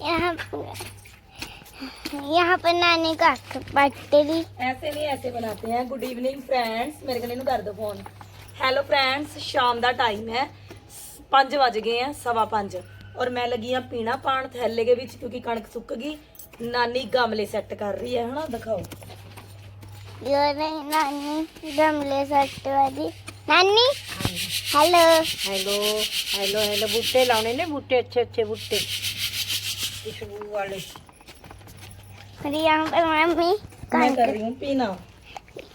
यहाँ यहाँ पर नानी का पट्टी ਐਸੇ ਨਹੀਂ ਐਸੇ ਬਣਾਤੇ ਹੈ ਗੁੱਡ ਈਵਨਿੰਗ ਫਰੈਂਡਸ ਮੇਰੇ ਕੋਲ ਇਹਨੂੰ ਕਰ ਦਿਓ ਫੋਨ ਹੈਲੋ ਫਰੈਂਡਸ ਸ਼ਾਮ ਦਾ ਟਾਈਮ ਹੈ 5 ਵਜ ਗਏ ਆ ਸਵਾ 5 ਔਰ ਮੈਂ ਲੱਗੀ ਆ ਪੀਣਾ ਪਾਣ ਥੈਲੇ ਦੇ ਵਿੱਚ ਕਿਉਂਕਿ ਕਣਕ ਸੁੱਕ ਗਈ। ਨਾਨੀ ਗਮਲੇ ਸੈੱਟ ਕਰ ਰਹੀ ਹੈ ਹਨਾ? ਦਿਖਾਓ। नानी गमले सेट वाली नानी हेलो ਹੈਲੋ ਹੈਲੋ ਹੈਲੋ ਬੂਟੇ ਲਾਉਣੇ ਨੇ ਬੂਟੇ ਅੱਛੇ ਅੱਛੇ ਬੂਟੇ। खुशबू वाले अरे यहाँ पर मम्मी मैं कर रही हूँ पीना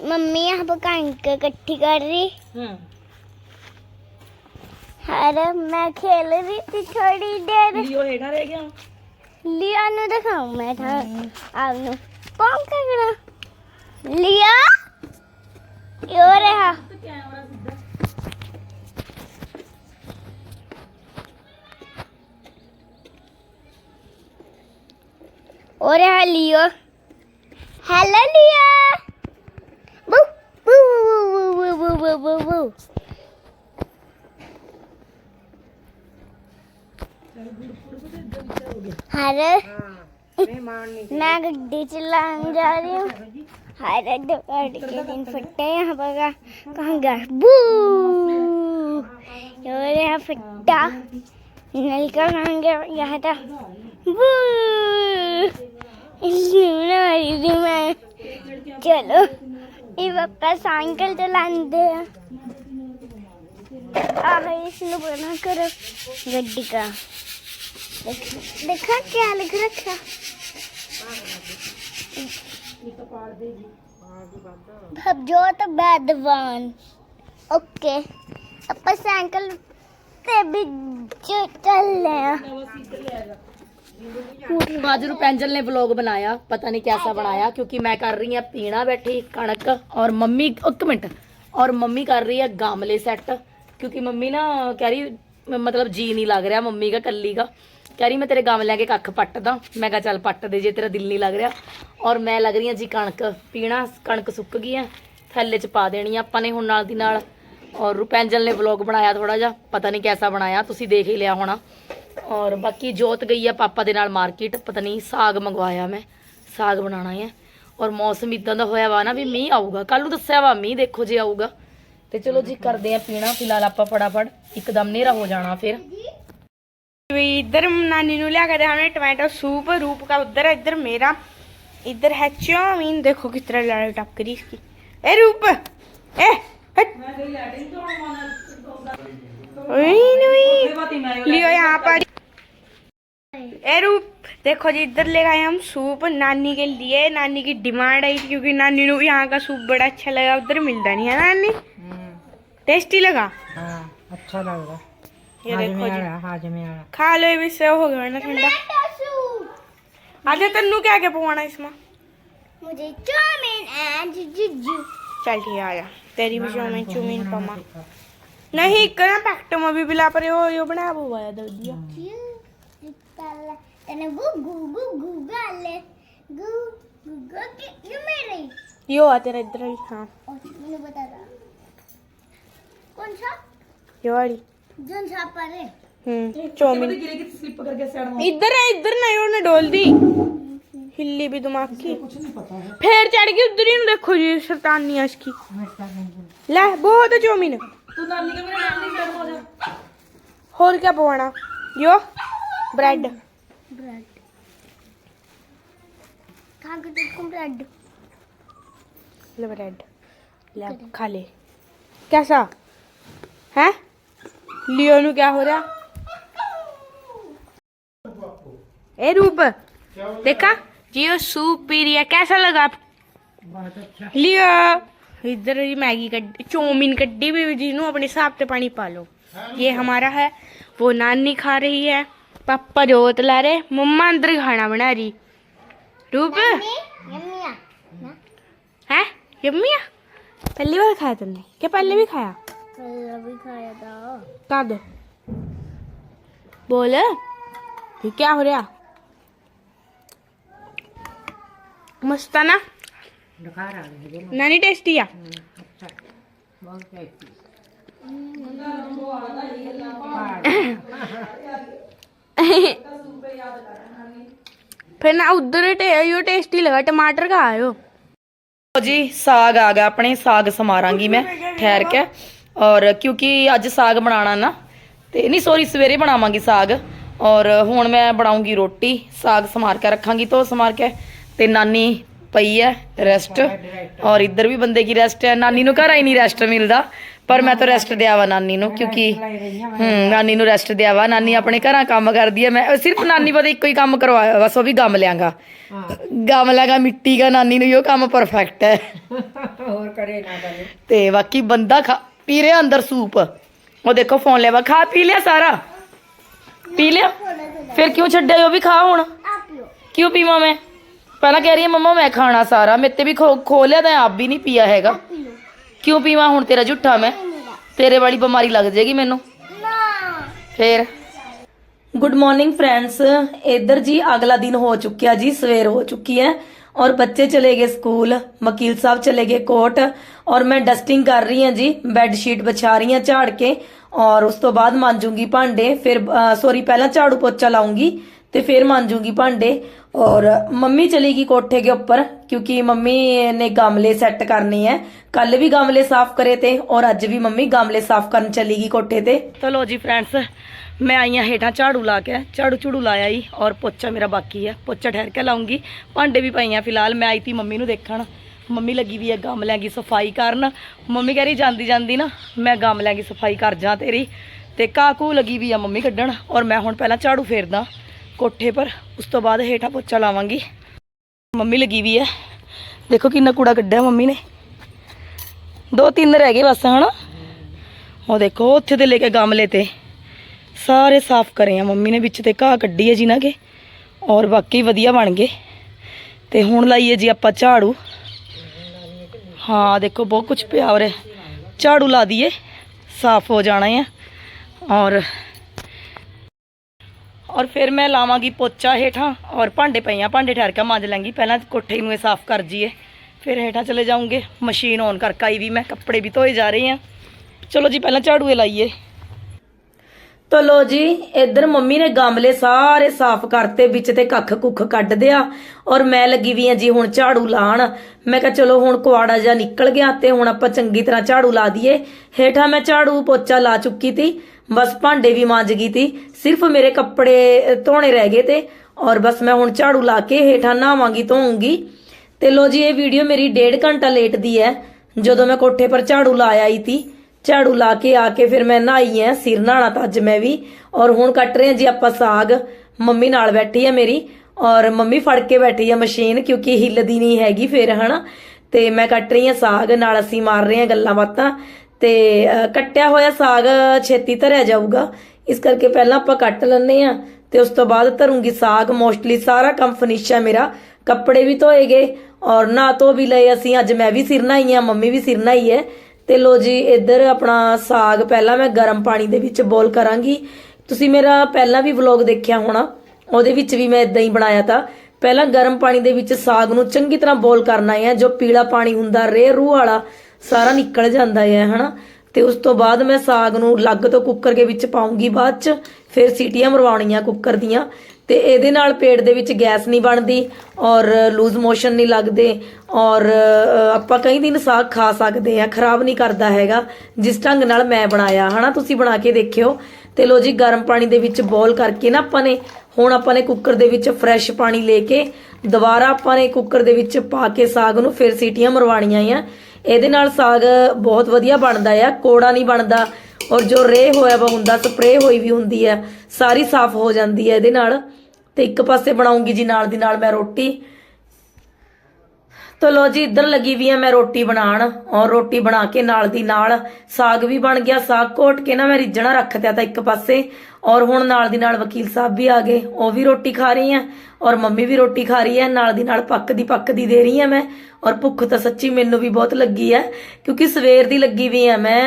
मम्मी यहाँ पर कणक इकट्ठी कर रही अरे मैं खेल रही थी थोड़ी देर लियो हेठा रह गया लिया नु दिखाऊं मैं था आप नु पंख करना लिया यो रहा Oraya Leo. Hello Leo. Woo, woo, woo, woo, woo, woo, woo, woo. हर मैं गड्डी चलाने जा रही हूँ हर गाड़ी के दिन फटते हैं यहाँ पर कहाँ गया बू और यहाँ फटा नलका कहाँ गया यहाँ था बू मैं चलो साइकिल चलाते बना गड्डी का। देखा क्या लिख रखा? जो तो बैदवान। ओके अपन साइकिल से भी चल रहे हैं। आज रुपेंजल ने व्लॉग बनाया पता नहीं कैसा बनाया क्योंकि मैं कर रही हूँ पीना बैठी कणक और मम्मी एक मिनट और मम्मी कर रही है गामले सेट क्योंकि मम्मी ना कह रही मतलब जी नहीं लग रहा मम्मी का कल्ली का कह रही मैं तेरे गामले के कख पट दा मैं कहा चल पट दे जे तेरा दिल नहीं लग रहा और मैं लग रही ਹਾਂ ਜੀ ਕਣਕ ਪੀਣਾ ਕਣਕ ਸੁੱਕ ਗਈ ਹੈ ਥੈਲੇ 'ਚ ਪਾ ਦੇਣੀ ਆ ਆਪਾਂ ਨੇ ਹੁਣ ਨਾਲ ਦੀ ਨਾਲ ਔਰ ਰੁਪੈਂਜਲ ਨੇ ਵਲੌਗ ਬਣਾਇਆ ਥੋੜਾ ਜਿਹਾ ਪਤਾ ਨਹੀਂ ਕੈਸਾ ਬਣਾਇਆ ਤੁਸੀਂ ਦੇਖ ਹੀ ਲਿਆ ਹੋਣਾ ਔਰ ਬਾਕੀ ਜੋਤ ਗਈ ਆ ਪਾਪਾ ਦੇ ਨਾਲ ਮਾਰਕੀਟ ਪਤਾ ਨਹੀਂ ਸਾਗ ਮੰਗਵਾਇਆ ਮੈਂ ਸਾਗ ਬਣਾਉਣਾ ਹੈ ਔਰ ਮੌਸਮ ਇਦਾਂ ਦਾ ਹੋਇਆ ਵਾ ਨਾ ਵੀ ਮੀਂਹ ਆਊਗਾ ਕੱਲ ਨੂੰ ਦੱਸਿਆ ਵਾ ਮੀਂਹ ਦੇਖੋ ਜੇ ਆਊਗਾ ਤੇ ਚਲੋ ਜੀ ਕਰਦੇ ਆ ਪੀਣਾ ਫਿਲਹਾਲ ਆਪਾਂ ਫਟਾਫਟ ਇੱਕਦਮ ਹਨੇਰਾ ਹੋ ਜਾਣਾ ਫਿਰ भी इधर नानी नु लिया कर हमने टमाटो सूप रूप का उधर है इधर मेरा इधर है चाउमीन देखो किस तरह लड़ाई टपकरी इसकी ए रूप ए हट ओई नुई लियो यहाँ पर। ए रूप देखो जी इधर ले आए हम सूप। नानी के लिए नानी की डिमांड आई थी क्योंकि नानी नु यहाँ का सूप बड़ा अच्छा लगा उधर मिलता नहीं है नानी। टेस्टी लगा? हाँ अच्छा लग रहा ये देखो जी। हाज में आ खा लो ये भी सेव हो गया ना ठंडा। आजा तन्नू क्या क्या पवाना इसमें? मुझे चाउमीन एंड जुजू। चल ठीक है आजा। तेरी भी चाउमीन चूमीन पमा। નહીં એક ના પેક્ટમાં બી પેલા આપણે એવો એવો બનાવો હોય દર્દીઓ તને ગુ ગુ ગુ ગુ ગાલે ગુ ગુ ગુ કે યુ મેરે યો અત્યારે ઇધર હા મને બતા દો કોણ છા યોડી જોન છા પર हम्म चौमिन इधर है इधर नहीं उन्हें डोल दी हिल्ली भी दिमाग की फिर चढ़ गई उधर ही देखो जी शैतानियां इसकी ले बहुत है चौमिन ਤੂੰ ਨਾਨੀ ਕੇ ਮੇਰੇ ਨਾਨੀ ਸਾਈਡ ਹੋ ਜਾ ਹੋਰ ਕੀ ਪਵਾਣਾ ਯੋ ब्रेड ब्रेड कहाँ के देखो ब्रेड ले ब्रेड ले खा ले कैसा है लियो नु क्या हो रहा ए रूप देखा जियो सूप पी रही है कैसा लगा लियो इधर ही मैगी कड्डी चौमीन कड्डी भी जिन्हों अपने हिसाब से पानी पा लो ये हमारा है वो नानी खा रही है पापा जोत ला रहे मम्मा अंदर खाना बना रही रूप यम्मिया है यम्मिया पहली बार खाया तुमने क्या पहले भी खाया कल अभी खाया था कब बोल ये क्या हो रहा मस्त है ना ਦਿਖਾ ਰਹੀ ਟੇਸਟੀ ਆ। ਫਿਰ ਨਾ ਉਧਰ ਟੇਇਓ ਟੇਸਟੀ ਲਗਾ ਟਮਾਟਰ ਖਾ ਆਇਓ। ਜੀ ਸਾਗ ਆ ਗਿਆ ਆਪਣੇ ਸਾਗ ਸਮਾਰਾਂਗੀ ਮੈਂ ਠਹਿਰ ਕੇ। ਔਰ ਕਿਉਂਕਿ ਅੱਜ ਸਾਗ ਬਣਾਣਾ ਨਾ ਤੇ ਨਹੀਂ ਸੌਰੀ ਸਵੇਰੇ ਬਣਾਵਾਂਗੀ ਸਾਗ। ਔਰ ਹੁਣ ਮੈਂ ਬਣਾਉਂਗੀ ਰੋਟੀ ਸਾਗ ਸਮਾਰ ਕੇ ਰੱਖਾਂਗੀ ਤੋ ਸਮਾਰ ਕੇ। ਤੇ ਨਾਨੀ ਪਈ ਹੈ ਰੈਸਟ ਔਰ ਇੱਧਰ ਵੀ ਬੰਦੇ ਕੀ ਰੈਸਟ ਹੈ ਨਾਨੀ ਨੂੰ ਘਰ ਆਈ ਨਹੀਂ ਰੈਸਟ ਮਿਲਦਾ ਪਰ ਮੈਂ ਤਾਂ ਰੈਸਟ ਦਿਆ ਵਾ ਨਾਨੀ ਨੂੰ ਕਿਉਂਕਿ ਹੂੰ ਨਾਨੀ ਨੂੰ ਰੈਸਟ ਦਿਆ ਵਾ ਨਾਨੀ ਆਪਣੇ ਘਰਾਂ ਕੰਮ ਕਰਦੀ ਹੈ ਮੈਂ ਸਿਰਫ ਨਾਨੀ ਪਤਾ ਇੱਕੋ ਹੀ ਕੰਮ ਕਰਵਾਇਆ ਬਸ ਉਹ ਵੀ ਗਮ ਲਿਆਂਗਾ। ਗਮ ਲਗਾ ਮਿੱਟੀ ਦਾ ਨਾਨੀ ਨੂੰ ਇਹ ਕੰਮ ਪਰਫੈਕਟ ਹੈ ਹੋਰ ਕਰੇ ਨਾ ਕਰੇ। ਤੇ ਬਾਕੀ ਬੰਦਾ ਖਾ ਪੀ ਰਿਹਾ ਅੰਦਰ ਸੂਪ। ਉਹ ਦੇਖੋ ਫੋਨ ਲਿਆ ਵਾ ਖਾ ਪੀ ਲਿਆ ਸਾਰਾ? ਪੀ ਲਿਆ? ਫਿਰ ਕਿਉਂ ਛੱਡਿਆ ਉਹ ਵੀ ਖਾ ਹੁਣ? ਕਿਉਂ ਪੀਵਾਂ ਮੈਂ? ਪਹਿਲਾਂ ਕਹਿ ਰਹੀ ਹੈ, ਮੰਮਾ, ਮੈਂ ਖਾਣਾ ਸਾਰਾ, ਮੇਰੇ ਵੀ ਖੋ ਖੋ ਲਿਆ ਤਾਂ ਆਪ ਵੀ ਨਹੀਂ ਪੀਆ ਹੈਗਾ। ਕਿਉਂ ਪੀਵਾਂ? ਹੁਣ ਤੇਰਾ ਝੂਠਾ ਮੈਂ। ਤੇਰੇ ਵਾਲੀ ਬਿਮਾਰੀ ਲੱਗ ਜਾਏਗੀ ਮੈਨੂੰ। ਫੇਰ? ਗੁੱਡ ਮਾਰਨਿੰਗ ਫਰੈਂਡਸ ਇੱਧਰ ਜੀ ਅਗਲਾ ਦਿਨ ਹੋ ਚੁੱਕਿਆ ਜੀ, ਸਵੇਰ ਹੋ ਚੁੱਕੀ ਹੈ। ਔਰ ਬੱਚੇ ਚਲੇ ਗਏ ਸਕੂਲ ਮਕੀਲ ਸਾਹਿਬ ਚਲੇ ਗਏ ਕੋਟ ਔਰ ਮੈਂ ਡਸਟਿੰਗ ਕਰ ਰਹੀ ਹਾਂ ਜੀ ਬੈੱਡ ਸ਼ੀਟ ਵਿਛਾ ਰਹੀ ਹਾਂ ਝਾੜ ਕੇ। ਔਰ ਉਸ ਤੋਂ ਬਾਅਦ ਮਾਂਜੂਗੀ ਭਾਂਡੇ। ਫਿਰ ਸੌਰੀ ਪਹਿਲਾਂ ਝਾੜੂ ਪੋਚਾ ਲਾਉਂਗੀ। ਤੇ ਫਿਰ ਮਾਂਜੂਗੀ ਭਾਂਡੇ। ਔਰ ਮੰਮੀ ਚਲੀ ਗਈ ਕੋਠੇ ਕੇ ਉੱਪਰ, ਕਿਉਂਕਿ ਮੰਮੀ ਨੇ ਗਮਲੇ ਸੈੱਟ ਕਰਨੇ ਹੈ ਕੱਲ ਵੀ ਗਮਲੇ ਸਾਫ਼ ਕਰੇ ਤੇ, ਔਰ ਅੱਜ ਵੀ ਮੰਮੀ ਗਮਲੇ ਸਾਫ਼ ਕਰਨ ਚਲੀ ਗਈ ਕੋਠੇ ਤੇ। ਚਲੋ ਜੀ ਫਰੈਂਡਸ ਮੈਂ ਆਈ ਹਾਂ ਹੇਠਾਂ ਝਾੜੂ ਲਾ ਕੇ, ਝਾੜੂ ਝੂੜੂ ਲਾਇਆ ਹੀ ਔਰ ਪੋਚਾ ਮੇਰਾ ਬਾਕੀ ਹੈ ਪੋਚਾ ਠਹਿਰ ਕੇ ਲਾਉਂਗੀ। ਭਾਂਡੇ ਵੀ ਪਈਆਂ ਫਿਲਹਾਲ, ਮੈਂ ਆਈ ਤੀ ਮੰਮੀ ਨੂੰ ਦੇਖਣ। ਮੰਮੀ ਲੱਗੀ ਵੀ ਹੈ ਗਮਲਿਆਂ ਦੀ ਸਫ਼ਾਈ ਕਰਨ। ਮੰਮੀ ਕਹਿ ਰਹੀ, ਜਾਂਦੀ ਜਾਂਦੀ ਨਾ, ਮੈਂ ਗਮਲਿਆਂ ਦੀ ਸਫ਼ਾਈ ਕਰ ਜਾਂ ਤੇਰੀ। ਤੇ ਕਾਕੂ ਲੱਗੀ ਵੀ ਆ ਮੰਮੀ ਕੱਢਣ, ਔਰ ਮੈਂ ਹੁਣ ਪਹਿਲਾਂ ਝਾੜੂ ਫੇਰਦਾ। ਕੋਠੇ ਪਰ, ਉਸ ਤੋਂ ਬਾਅਦ ਹੇਠਾਂ ਪੋਚਾ ਲਾਵਾਂਗੀ। ਮੰਮੀ ਲੱਗੀ ਵੀ ਹੈ। ਦੇਖੋ ਕਿੰਨਾ ਕੂੜਾ ਕੱਢਿਆ ਮੰਮੀ ਨੇ। ਦੋ ਤਿੰਨ ਰਹਿ ਗਏ ਬਸ, ਹਨਾ? ਉਹ ਦੇਖੋ, ਉੱਥੇ ਤੇ ਲੈ ਕੇ ਗਮਲੇ ਤੇ। ਸਾਰੇ ਸਾਫ਼ ਕਰੇ ਆ ਮੰਮੀ ਨੇ, ਵਿੱਚ ਤੇ ਘਾਹ ਕੱਢੀ ਹੈ ਜੀ ਨਾ ਕੇ। ਔਰ ਬਾਕੀ ਵਧੀਆ ਬਣ ਗਏ। ਤੇ ਹੁਣ ਲਾਈਏ ਜੀ ਆਪਾਂ ਝਾੜੂ। ਹਾਂ, ਦੇਖੋ, ਬਹੁਤ ਕੁਝ ਪਿਆ ਉਰੇ। ਝਾੜੂ ਲਾ ਦਈਏ। ਸਾਫ਼ ਹੋ ਜਾਣਾ ਹੈ ਔਰ ਔਰ ਫਿਰ ਮੈਂ ਲਾਵਾਂਗੀ ਪੋਚਾ ਹੇਠਾਂ ਔਰ ਭਾਂਡੇ ਪਏ ਆ ਭਾਂਡੇ ਠਹਿਰ ਕੇ ਮਾਂਜ ਲਾਂਗੀ। ਪਹਿਲਾਂ ਕੋਠੇ ਨੂੰ ਇਹ ਸਾਫ਼ ਕਰ ਜੀਏ, ਫਿਰ ਹੇਠਾਂ ਚਲੇ ਜਾਉਂਗੇ ਮਸ਼ੀਨ ਔਨ ਕਰਕੇ ਆਈ ਵੀ ਮੈਂ, ਕੱਪੜੇ ਵੀ ਧੋਏ ਜਾ ਰਹੇ ਆ। ਚਲੋ ਜੀ, ਪਹਿਲਾਂ ਝਾੜੂਏ ਲਾਈਏ। ਤੋ ਲੋ ਜੀ, ਇੱਧਰ ਮੰਮੀ ਨੇ ਗਮਲੇ ਸਾਰੇ ਸਾਫ਼ ਕਰਤੇ, ਵਿੱਚ ਤੇ ਕੱਖ ਕੁੱਖ ਕੱਢ ਦਿਆ। ਔਰ ਮੈਂ ਲੱਗੀ ਵੀ ਆ ਜੀ ਹੁਣ ਝਾੜੂ ਲਾਣ। ਮੈਂ ਕਿਹਾ ਚਲੋ ਹੁਣ ਕੁਆੜਾ ਜਿਹਾ ਨਿਕਲ ਗਿਆ ਤੇ ਹੁਣ ਆਪਾਂ ਚੰਗੀ ਤਰ੍ਹਾਂ ਝਾੜੂ ਲਾ ਦਈਏ। ਹੇਠਾਂ ਮੈਂ ਝਾੜੂ ਪੋਚਾ ਲਾ ਚੁੱਕੀ ਤੀ, ਬਸ ਭਾਂਡੇ ਵੀ ਮਾਂਜ ਗਈ ਤੀ। ਸਿਰਫ ਮੇਰੇ ਕੱਪੜੇ ਧੋਣੇ ਰਹਿ ਗਏ ਤੇ। ਔਰ ਬਸ ਮੈਂ ਹੁਣ ਝਾੜੂ ਲਾ ਕੇ ਹੇਠਾਂ ਨਹਾਵਾਂਗੀ ਧੋਉਂਗੀ ਤੇ ਲੋ ਜੀ, ਇਹ ਵੀਡੀਓ ਮੇਰੀ ਡੇਢ ਘੰਟਾ ਲੇਟ ਦੀ ਹੈ, ਜਦੋਂ ਮੈਂ ਕੋਠੇ ਪਰ ਝਾੜੂ ਲਾਇਆ ਹੀ ਤੀ। ਝਾੜੂ ਲਾ ਕੇ ਆ ਕੇ ਫਿਰ ਮੈਂ ਨਹਾਈ ਐ, ਸਿਰ ਨਹਾਣਾ ਤਾਂ ਅੱਜ ਮੈਂ ਵੀ। ਔਰ ਹੁਣ ਕੱਟ ਰਹੇ ਹਾਂ ਜੀ ਆਪਾਂ ਸਾਗ। ਮੰਮੀ ਨਾਲ ਬੈਠੀ ਹੈ ਮੇਰੀ। ਔਰ ਮੰਮੀ ਫੜ ਕੇ ਬੈਠੀ ਹੈ ਮਸ਼ੀਨ, ਕਿਉਂਕਿ ਹਿੱਲਦੀ ਨਹੀਂ ਹੈਗੀ ਫਿਰ, ਹਨਾ। ਤੇ ਮੈਂ ਕੱਟ ਰਹੀ ਹਾਂ ਸਾਗ, ਨਾਲ ਅਸੀਂ ਮਾਰ ਰਹੇ ਹਾਂ ਗੱਲਾਂ ਬਾਤਾਂ। ਤੇ ਕੱਟਿਆ ਹੋਇਆ ਸਾਗ ਛੇਤੀ ਧਰਿਆ ਜਾਊਗਾ। ਇਸ ਕਰਕੇ ਪਹਿਲਾਂ ਆਪਾਂ ਕੱਟ ਲੈਂਦੇ ਆ ਤੇ ਉਸ ਤੋਂ ਬਾਅਦ ਧਰੂੰਗੀ ਸਾਗ। ਮੋਸਟਲੀ ਸਾਰਾ ਕੰਮ ਫਿਨਿਸ਼ ਹੈ ਮੇਰਾ। ਕੱਪੜੇ ਵੀ ਧੋਏ ਗਏ ਔਰ ਨਾ ਧੋ ਵੀ ਲਏ ਅਸੀਂ। ਅੱਜ ਮੈਂ ਵੀ ਸਿਰ ਨਹਾਈ ਆ, ਮੰਮੀ ਵੀ ਸਿਰ ਹੀ ਹੈ ਤੇ ਲੋ ਜੀ, ਇੱਧਰ ਆਪਣਾ ਸਾਗ, ਪਹਿਲਾਂ ਮੈਂ ਗਰਮ ਪਾਣੀ ਦੇ ਵਿੱਚ ਬੋਲ ਕਰਾਂਗੀ। ਤੁਸੀਂ ਮੇਰਾ ਪਹਿਲਾਂ ਵੀ ਵਲੌਗ ਦੇਖਿਆ ਹੋਣਾ, ਉਹਦੇ ਵਿੱਚ ਵੀ ਮੈਂ ਇਦਾਂ ਹੀ ਬਣਾਇਆ ਤਾਂ। ਪਹਿਲਾਂ ਗਰਮ ਪਾਣੀ ਦੇ ਵਿੱਚ ਸਾਗ ਨੂੰ ਚੰਗੀ ਤਰ੍ਹਾਂ ਬੋਲ ਕਰਨਾ ਹੈ ਜੋ ਪੀਲਾ ਪਾਣੀ ਹੁੰਦਾ, ਰੇ ਰੂਹ ਵਾਲਾ, ਸਾਰਾ ਨਿਕਲ ਜਾਂਦਾ ਹੈ ਹਨਾ? ਤੇ ਉਸ ਤੋਂ ਬਾਅਦ ਮੈਂ ਸਾਗ ਨੂੰ ਲੱਗ ਤੋਂ ਕੁੱਕਰ ਦੇ ਵਿੱਚ ਪਾਉਂਗੀ ਬਾਅਦ ਚ, ਫਿਰ ਸੀਟੀਆਂ ਮਰਵਾਉਣੀਆਂ ਕੁੱਕਰ ਦੀਆਂ। ਤੇ ਇਹਦੇ ਨਾਲ ਪੇਟ ਦੇ ਵਿੱਚ ਗੈਸ ਨਹੀਂ ਬਣਦੀ ਔਰ ਲੂਜ਼ ਮੋਸ਼ਨ ਨਹੀਂ ਲੱਗਦੇ ਔਰ ਆਪਾਂ ਕਈ ਦਿਨ ਸਾਗ ਖਾ ਸਕਦੇ ਆ ਖਰਾਬ ਨਹੀਂ ਕਰਦਾ ਹੈਗਾ, ਜਿਸ ਢੰਗ ਨਾਲ ਮੈਂ ਬਣਾਇਆ, ਹਨਾ? ਤੁਸੀਂ ਬਣਾ ਕੇ ਦੇਖਿਓ। ਤੇ ਲੋ ਜੀ, ਗਰਮ ਪਾਣੀ ਦੇ ਵਿੱਚ ਬੋਲ ਕਰਕੇ ਨਾ ਆਪਾਂ ਨੇ, ਹੁਣ ਆਪਾਂ ਨੇ ਕੁੱਕਰ ਦੇ ਵਿੱਚ ਫਰੈਸ਼ ਪਾਣੀ ਲੈ ਕੇ ਦੁਬਾਰਾ ਆਪਾਂ ਨੇ ਕੁੱਕਰ ਦੇ ਵਿੱਚ ਪਾ ਕੇ ਸਾਗ ਨੂੰ ਫਿਰ ਸੀਟੀਆਂ ਮਰਵਾਣੀਆਂ ਆ। ਇਹਦੇ ਨਾਲ ਸਾਗ ਬਹੁਤ ਵਧੀਆ ਬਣਦਾ ਆ, ਕੋੜਾ ਨਹੀਂ ਬਣਦਾ ਔਰ ਜੋ ਰੇ ਹੋਇਆ ਵਾ ਹੁੰਦਾ ਸਪਰੇ ਹੋਈ ਵੀ ਹੁੰਦੀ ਹੈ, ਸਾਰੀ ਸਾਫ਼ ਹੋ ਜਾਂਦੀ ਹੈ ਇਹਦੇ ਨਾਲ। ਤੇ ਇੱਕ ਪਾਸੇ ਬਣਾਉਂਗੀ ਜੀ ਨਾਲ ਦੀ ਨਾਲ ਮੈਂ ਰੋਟੀ। ਤੋ ਲੋ ਜੀ, ਇੱਧਰ ਲੱਗੀ ਵੀ ਆ ਮੈਂ ਰੋਟੀ ਬਣਾਉਣ, ਔਰ ਰੋਟੀ ਬਣਾ ਕੇ ਨਾਲ ਦੀ ਨਾਲ ਸਾਗ ਵੀ ਬਣ ਗਿਆ, ਸਾਗ ਕੋਟ ਕੇ ਨਾ ਮੈਂ ਰਿੱਝਣਾ ਰੱਖ ਦਿਆ ਤਾਂ ਇੱਕ ਪਾਸੇ, ਔਰ ਹੁਣ ਨਾਲ ਦੀ ਨਾਲ ਵਕੀਲ ਸਾਹਿਬ ਵੀ ਆ ਗਏ, ਉਹ ਵੀ ਰੋਟੀ ਖਾ ਰਹੀ ਆ, ਔਰ ਮੰਮੀ ਵੀ ਰੋਟੀ ਖਾ ਰਹੀ ਹੈ ਨਾਲ ਦੀ ਨਾਲ ਪੱਕਦੀ ਪੱਕਦੀ ਦੇ ਰਹੀ ਆ ਮੈਂ, ਔਰ ਭੁੱਖ ਤਾਂ ਸੱਚੀ ਮੈਨੂੰ ਵੀ ਬਹੁਤ ਲੱਗੀ ਹੈ ਕਿਉਂਕਿ ਸਵੇਰ ਦੀ ਲੱਗੀ ਵੀ ਆ ਮੈਂ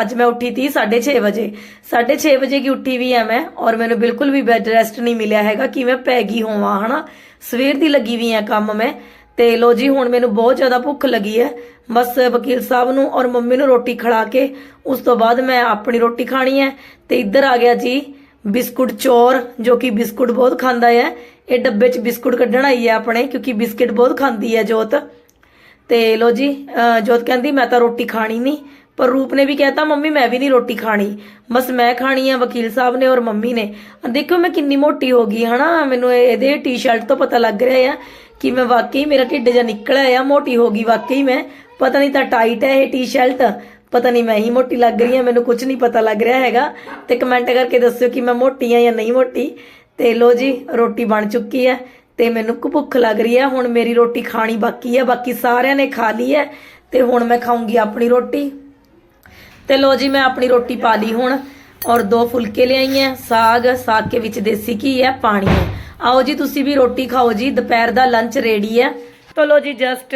ਅੱਜ ਮੈਂ ਉੱਠੀ ਤੀ 6:30 ਵਜੇ 6:30 ਵਜੇ ਕੀ ਉੱਠੀ ਵੀ ਆ ਮੈਂ, ਔਰ ਮੈਨੂੰ ਬਿਲਕੁਲ ਵੀ ਬੈਡ ਰੈਸਟ ਨਹੀਂ ਮਿਲਿਆ ਹੈਗਾ ਕਿ ਮੈਂ ਪੈ ਗਈ ਹੋਵਾਂ, ਹਨਾ, ਸਵੇਰ ਦੀ ਲੱਗੀ ਵੀ ਆ ਕੰਮ ਮੈਂ ਤੇ ਲੋ ਜੀ, ਹੁਣ ਮੈਨੂੰ ਬਹੁਤ ਜ਼ਿਆਦਾ ਭੁੱਖ ਲੱਗੀ ਹੈ। ਬਸ ਵਕੀਲ ਸਾਹਿਬ ਨੂੰ ਔਰ ਮੰਮੀ ਨੂੰ ਰੋਟੀ ਖਿਲਾ ਕੇ, ਉਸ ਤੋਂ ਬਾਅਦ ਮੈਂ ਆਪਣੀ ਰੋਟੀ ਖਾਣੀ ਹੈ। ਤੇ ਇੱਧਰ ਆ ਗਿਆ ਜੀ, ਬਿਸਕੁਟ ਚੋਰ, ਜੋ ਕਿ ਬਿਸਕੁਟ ਬਹੁਤ ਖਾਂਦਾ ਹੈ। ਇਹ ਡੱਬੇ 'ਚ ਬਿਸਕੁਟ ਕੱਢਣ ਆਈ ਹੈ ਆਪਣੇ, ਕਿਉਂਕਿ ਬਿਸਕੁਟ ਬਹੁਤ ਖਾਂਦੀ ਹੈ ਜੋਤ। ਤੇ ਲੋ ਜੀ ਜੋਤ ਕਹਿੰਦੀ, ਮੈਂ ਤਾਂ ਰੋਟੀ ਖਾਣੀ ਨਹੀਂ। ਪਰ ਰੂਪ ਨੇ ਵੀ ਕਹਿਤਾ, ਮੰਮੀ, ਮੈਂ ਵੀ ਨਹੀਂ ਰੋਟੀ ਖਾਣੀ। ਬਸ ਮੈਂ ਖਾਣੀ ਆ ਵਕੀਲ ਸਾਹਿਬ ਨੇ ਔਰ ਮੰਮੀ ਨੇ। ਆਹ ਦੇਖੋ, ਮੈਂ ਕਿੰਨੀ ਮੋਟੀ ਹੋ ਗਈ, ਹਨਾ? ਮੈਨੂੰ ਇਹਦੇ ਟੀ-ਸ਼ਰਟ ਤੋਂ ਪਤਾ ਲੱਗ ਰਿਹਾ ਆ ਕਿ ਮੈਂ ਵਾਕਈ ਮੇਰਾ ਢਿੱਡ ਜਿਹਾ ਨਿਕਲਿਆ ਆ, ਮੋਟੀ ਹੋ ਗਈ ਵਾਕਈ ਮੈਂ। ਪਤਾ ਨਹੀਂ ਤਾਂ ਟਾਈਟ ਹੈ ਇਹ ਟੀ-ਸ਼ਰਟ ਪਤਾ ਨਹੀਂ ਮੈਂ ਹੀ ਮੋਟੀ ਲੱਗ ਰਹੀ ਹਾਂ ਮੈਨੂੰ ਕੁਝ ਨਹੀਂ ਪਤਾ ਲੱਗ ਰਿਹਾ ਹੈਗਾ। ਤੇ ਕਮੈਂਟ ਕਰਕੇ ਦੱਸਿਓ ਕਿ ਮੈਂ ਮੋਟੀ ਆ ਜਾਂ ਨਹੀਂ ਮੋਟੀ। ਤੇ ਲੋ ਜੀ, ਰੋਟੀ ਬਣ ਚੁੱਕੀ ਹੈ ਤੇ ਮੈਨੂੰ ਕੁ ਭੁੱਖ ਲੱਗ ਰਹੀ ਹੈ ਹੁਣ ਮੇਰੀ ਰੋਟੀ ਖਾਣੀ ਬਾਕੀ ਹੈ ਬਾਕੀ ਸਾਰਿਆਂ ਨੇ ਖਾ ਲਈ ਹੈ ਤੇ ਹੁਣ ਮੈਂ ਖਾਊਂਗੀ ਆਪਣੀ ਰੋਟੀ। ਤੇ ਲੋ ਜੀ, ਮੈਂ ਆਪਣੀ ਰੋਟੀ ਪਾ ਲਈ ਹੁਣ। ਔਰ ਦੋ ਫੁਲਕੇ ਲਿਆਈ ਹੈ ਸਾਗ ਸਾਗ ਕੇ ਵਿੱਚ ਦੇਸੀ ਘੀ ਹੈ, ਪਾਣੀ ਹੈ। ਆਓ ਜੀ, ਤੁਸੀਂ ਵੀ ਰੋਟੀ ਖਾਓ ਜੀ। ਦੁਪਹਿਰ ਦਾ ਲੰਚ ਰੈਡੀ ਹੈ। ਚਲੋ ਜੀ ਜਸਟ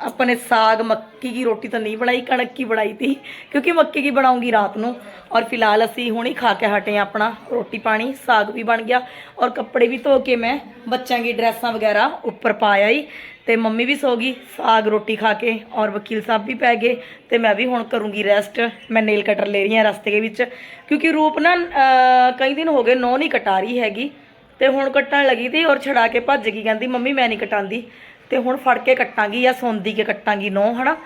ਆਪਣੇ ਸਾਗ, ਮੱਕੀ ਦੀ ਰੋਟੀ ਤਾਂ ਨਹੀਂ ਬਣਾਈ, ਕਣਕ ਕੀ ਬਣਾਈ ਤੀ ਕਿਉਂਕਿ ਮੱਕੀ ਕੀ ਬਣਾਉਂਗੀ ਰਾਤ ਨੂੰ। ਔਰ ਫਿਲਹਾਲ ਅਸੀਂ ਹੁਣੇ ਖਾ ਕੇ ਹਟੇ ਆ ਆਪਣਾ ਰੋਟੀ ਪਾਣੀ, ਸਾਗ ਵੀ ਬਣ ਗਿਆ, ਔਰ ਕੱਪੜੇ ਵੀ ਧੋ ਕੇ ਮੈਂ ਬੱਚਿਆਂ ਦੀ ਡਰੈਸਾਂ ਵਗੈਰਾ ਉੱਪਰ ਪਾਇਆ ਹੀ ਤੇ ਮੰਮੀ ਵੀ ਸੋ ਗਈ ਸਾਗ ਰੋਟੀ ਖਾ ਕੇ, ਔਰ ਵਕੀਲ ਸਾਹਿਬ ਵੀ ਪੈ ਗਏ, ਤੇ ਮੈਂ ਵੀ ਹੁਣ ਕਰੂੰਗੀ ਰੈਸਟ ਮੈਂ ਨੇਲ ਕਟਰ ਲੈ ਰਹੀ ਹਾਂ ਰਸਤੇ ਦੇ ਵਿੱਚ, ਕਿਉਂਕਿ ਰੂਪ ਨਾ ਕਈ ਦਿਨ ਹੋ ਗਏ ਨੋ ਨਹੀਂ ਕਟਾ ਰਹੀ ਹੈਗੀ, ਤੇ ਹੁਣ ਕੱਟਣ ਲੱਗੀ ਤੇ ਔਰ ਛੜਾ ਕੇ ਭੱਜ ਗਈ, ਕਹਿੰਦੀ ਮੰਮੀ ਮੈਂ ਨਹੀਂ ਕਟਾਉਂਦੀ ਤੇ ਹੁਣ ਫੜ ਕੇ ਕੱਟਾਂਗੀ ਜਾਂ ਸੌਂਦੀ ਕੇ ਕੱਟਾਂਗੀ ਨੋ ਹਨਾ?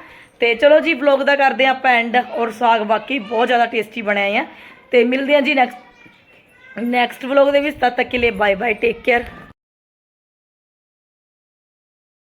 ਤੇ ਚਲੋ ਜੀ ਵਲੌਗ ਦਾ ਕਰਦੇ ਹਾਂ ਆਪਾਂ ਐਂਡ ਔਰ ਸਾਗ ਬਾਕੀ ਬਹੁਤ ਜ਼ਿਆਦਾ ਟੇਸਟੀ ਬਣਿਆ ਆ ਤੇ ਮਿਲਦੇ ਹਾਂ ਜੀ ਨੈਕਸਟ ਨੈਕਸਟ ਵਲੌਗ ਦੇ ਵਿੱਚ, ਤਦ ਤੱਕ ਕੇ ਲਈ ਬਾਏ ਬਾਏ ਟੇਕ ਕੇਅਰ